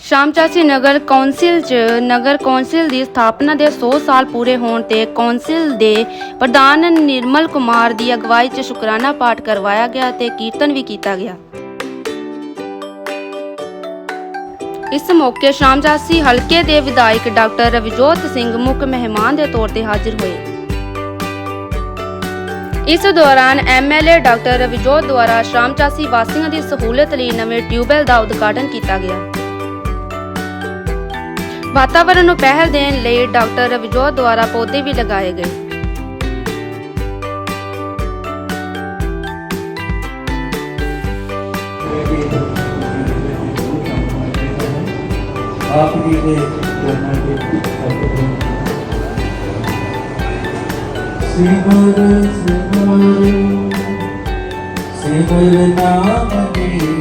ਸ਼ਾਮ ਸ਼ਾਮਚਾਸੀ ਨਗਰ ਕੌਂਸਲ 'ਚ, ਨਗਰ ਕੌਂਸਲ ਦੀ ਸਥਾਪਨਾ ਦੇ 100 ਸਾਲ ਪੂਰੇ ਹੋਣ ਤੇ ਕੌਂਸਲ ਦੇ ਪ੍ਰਧਾਨ ਨਿਰਮਲ ਕੁਮਾਰ ਦੀ ਅਗਵਾਈ 'ਚ ਸ਼ੁਕਰਾਨਾ ਪਾਠ ਕਰਵਾਇਆ ਗਿਆ ਤੇ ਕੀਰਤਨ ਵੀ ਕੀਤਾ ਗਿਆ। ਇਸ ਮੌਕੇ ਸ਼ਾਮਚਾਸੀ ਹਲਕੇ ਦੇ ਵਿਧਾਇਕ ਡਾਕਟਰ ਰਵਜੋਤ ਸਿੰਘ ਮੁੱਖ ਮਹਿਮਾਨ ਦੇ ਤੌਰ ਤੇ ਹਾਜ਼ਰ ਹੋਏ। ਇਸ ਦੌਰਾਨ ਐਮਐਲਏ ਡਾਕਟਰ ਰਵਜੋਤ ਦੁਆਰਾ ਸ਼ਾਮਚਾਸੀ ਵਾਸੀਆਂ ਦੀ ਸਹੂਲਤ ਲਈ ਨਵੇਂ ਟਿਊਬਵੈੱਲ ਦਾ ਉਦਘਾਟਨ ਕੀਤਾ ਗਿਆ। ਵਾਤਾਵਰਣ ਨੂੰ ਪਹਿਲ ਦੇਣ ਲਈ ਡਾਕਟਰ ਰਵਿਜੋਤ ਦੁਆਰਾ ਪੌਦੇ ਵੀ ਲਗਾਏ ਗਏ। ਆਪ ਜੀ ਦੇ ਚਰਨਾਂ ਦੇ ਸਿਮਰ ਸਿਮਰ ਸਿਮਰ ਨਾਮ ਦੇਵਾ